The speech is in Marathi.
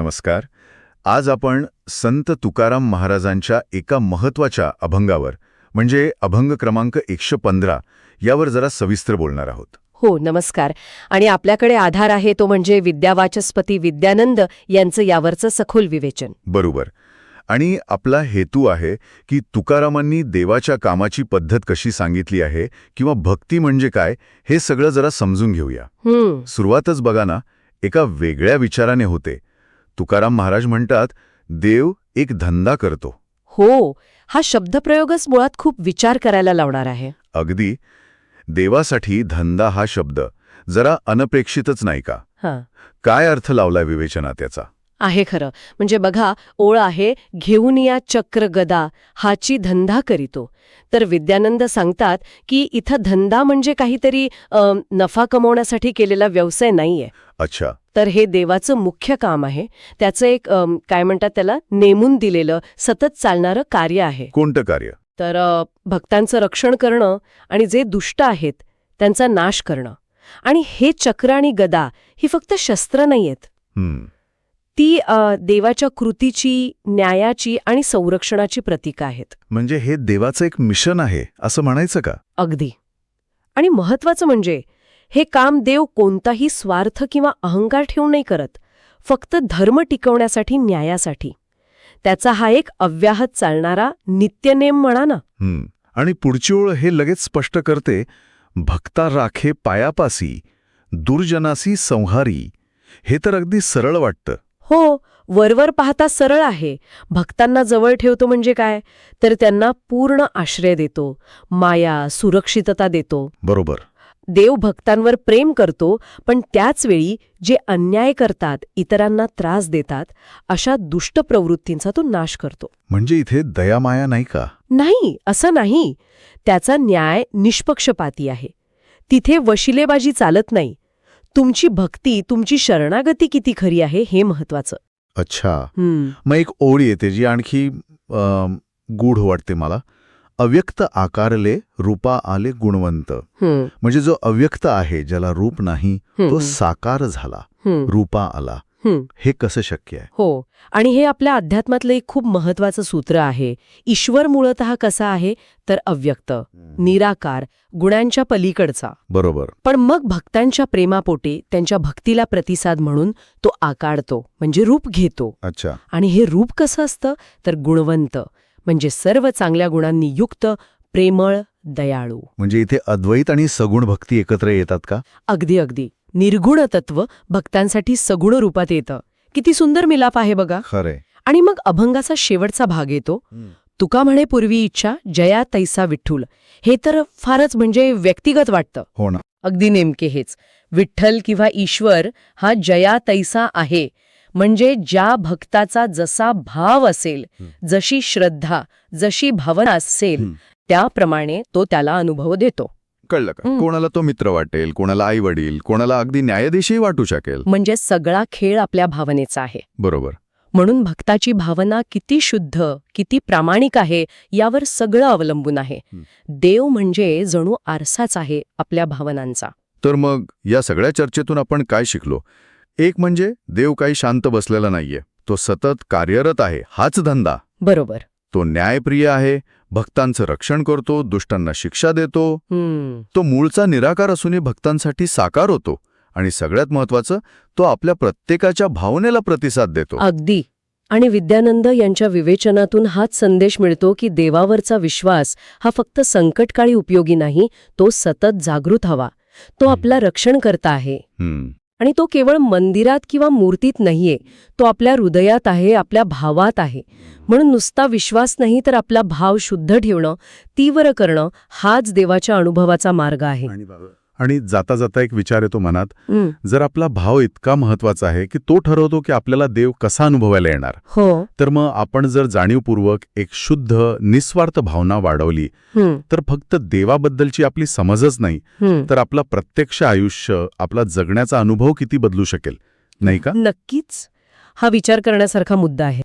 नमस्कार. आज आपण संत तुकाराम महाराजांच्या एका महत्त्वाच्या अभंगावर म्हणजे अभंग क्रमांक एकशे पंधरा यावर जरा सविस्तर बोलणार आहोत. हो नमस्कार. आणि आपल्याकडे आधार आहे तो म्हणजे विद्यावाचस्पती विद्यानंद यांचं यावरचं सखोल विवेचन. बरोबर. आणि आपला हेतू आहे की तुकारामांनी देवाच्या कामाची पद्धत कशी सांगितली आहे किंवा भक्ती म्हणजे काय हे सगळं जरा समजून घेऊया. सुरुवातच बघा ना एका वेगळ्या विचाराने होते. तुकाराम महाराज म्हणतात देव एक धंदा करतो. हो हा शब्दप्रयोगच मुळात खूप विचार करायला लावणार आहे. अगदी देवासाठी धंदा हा शब्द जरा अनपेक्षितच नाही का? हां. काय अर्थ लावलाय विवेचना त्याचा आहे खरं. म्हणजे बघा ओळ आहे घेऊन या चक्र गदा हाची धंदा करीतो. तर विद्यानंद सांगतात की इथं धंदा म्हणजे काहीतरी नफा कमवण्यासाठी केलेला व्यवसाय नाहीये. अच्छा. तर हे देवाचं मुख्य काम आहे. त्याचं एक काय म्हणतात त्याला नेमून दिलेलं सतत चालणारं कार्य आहे. कोणतं कार्य? तर भक्तांचं रक्षण करणं आणि जे दुष्ट आहेत त्यांचा नाश करणं. आणि हे चक्र आणि गदा ही फक्त शस्त्र नाहीयेत. हम्म. ती देवाच्या कृतीची न्यायाची आणि संरक्षणाची प्रतीक आहेत. म्हणजे हे देवाचं एक मिशन आहे असं म्हणायचं का? अगदी. आणि महत्वाचं म्हणजे हे काम देव कोणताही स्वार्थ किंवा अहंकार ठेवून नाही करत फक्त धर्म टिकवण्यासाठी न्यायासाठी. त्याचा हा एक अव्याहत चालणारा नित्यनेम म्हणा ना. आणि पुढची ओळ हे लगेच स्पष्ट करते भक्ता राखे पायापासी दुर्जनासी संहारी. हे तर अगदी सरळ वाटतं. हो वरवर पाहता सरळ आहे. भक्तांना जवळ ठेवतो म्हणजे काय? तर त्यांना पूर्ण आश्रय देतो माया सुरक्षितता देतो. बरोबर. देव भक्तांवर प्रेम करतो पण त्याचवेळी जे अन्याय करतात इतरांना त्रास देतात अशा दुष्ट प्रवृत्तींचा तो नाश करतो. म्हणजे इथे दयामाया नाही का? नाही असं नाही. त्याचा न्याय निष्पक्षपाती आहे. तिथे वशिलेबाजी चालत नाही. तुमची भक्ती तुमची शरणागती किती खरी आहे हे महत्वाचं. अच्छा. मग एक ओळ येते जी आणखी गूढ वाटते मला. अव्यक्त आकारले रूपा आले गुणवंत. म्हणजे जो अव्यक्त आहे ज्याला रूप नाही तो साकार झाला. रूपा आला. हे. कसं शक्य आहे? हो. आणि हे आपल्या अध्यात्मातलं एक खूप महत्वाचं सूत्र आहे. ईश्वर मूळत कसा आहे? तर अव्यक्त निराकार गुणांच्या पलीकडचा. बरोबर. पण मग भक्तांच्या प्रेमापोटे त्यांच्या भक्तीला प्रतिसाद म्हणून तो आकारतो म्हणजे रूप घेतो. अच्छा. आणि हे रूप कसं असतं? तर गुणवंत म्हणजे सर्व चांगल्या गुणांनी युक्त प्रेमळ दयाळू. म्हणजे इथे अद्वैत आणि सगुण भक्ती एकत्र येतात का? अगदी अगदी. निर्गुण तत्व भक्तांसाठी सगुण रूपात येतं. किती सुंदर मिलाप आहे बघा. खरंय. आणि मग अभंगाचा शेवटचा भाग येतो. तुका म्हणे पूर्वी इच्छा जया तैसा विठ्ठुल. हे तर फारच म्हणजे व्यक्तिगत वाटतं. हो ना. अगदी नेमके हेच. विठ्ठल किंवा ईश्वर हा जया तैसा आहे. म्हणजे ज्या भक्ताचा जसा भाव असेल जशी श्रद्धा जशी भावना असेल. त्याप्रमाणे तो त्याला अनुभव देतो. कळलं का. कोणाला तो मित्र वाटेल कोणाला आई वडील कोणाला अगदी न्यायाधीशही वाटू शकेल. म्हणजे सगळा खेळ आपल्या भावनेचा आहे. बरोबर. म्हणून भक्ताची भावना किती शुद्ध किती प्रामाणिक आहे यावर सगळं अवलंबून आहे. देव म्हणजे जणू आरसाच आहे आपल्या भावनांचा. तर मग या सगळ्या चर्चेतून आपण काय शिकलो? एक म्हणजे देव काही शांत बसलेला नाहीये. तो सतत कार्यरत आहे. हाच धंदा. बरोबर. तो न्यायप्रिय आहे भक्तांचं रक्षण करतो दुष्टांना शिक्षा देतो. तो मूळचा निराकार असूनही भक्तांसाठी साकार होतो आणि सगळ्यात महत्वाचं तो आपल्या प्रत्येकाच्या भावनेला प्रतिसाद देतो. अगदी. आणि विद्यानंद यांच्या विवेचनातून हाच संदेश मिळतो की देवावरचा विश्वास हा फक्त संकटकाळी उपयोगी नाही तो सतत जागृत हवा. तो आपला रक्षण करता आहे. आणि तो केवळ मंदिरात किंवा मूर्तीत नाहीये. तो आपल्या हृदयात आहे आपल्या भावात आहे. म्हणून नुसता विश्वास नाही तर आपला भाव शुद्ध ठेवणं तीव्र करणं हाच देवाच्या अनुभवाचा मार्ग आहे. आणि जाता जाता एक विचार येतो मनात जर आपला भाव इतका महत्त्वाचा आहे की तो ठरवतो की आपल्याला देव कसा अनुभवायला येणार? हो. तर मग आपण जर जाणीवपूर्वक एक शुद्ध निस्वार्थ भावना वाढवली तर फक्त देवाबद्दलची आपली समजच नाही. तर आपला प्रत्यक्ष आयुष्य आपला जगण्याचा अनुभव किती बदलू शकेल? नाही का? नक्कीच. हा विचार करण्यासारखा मुद्दा आहे.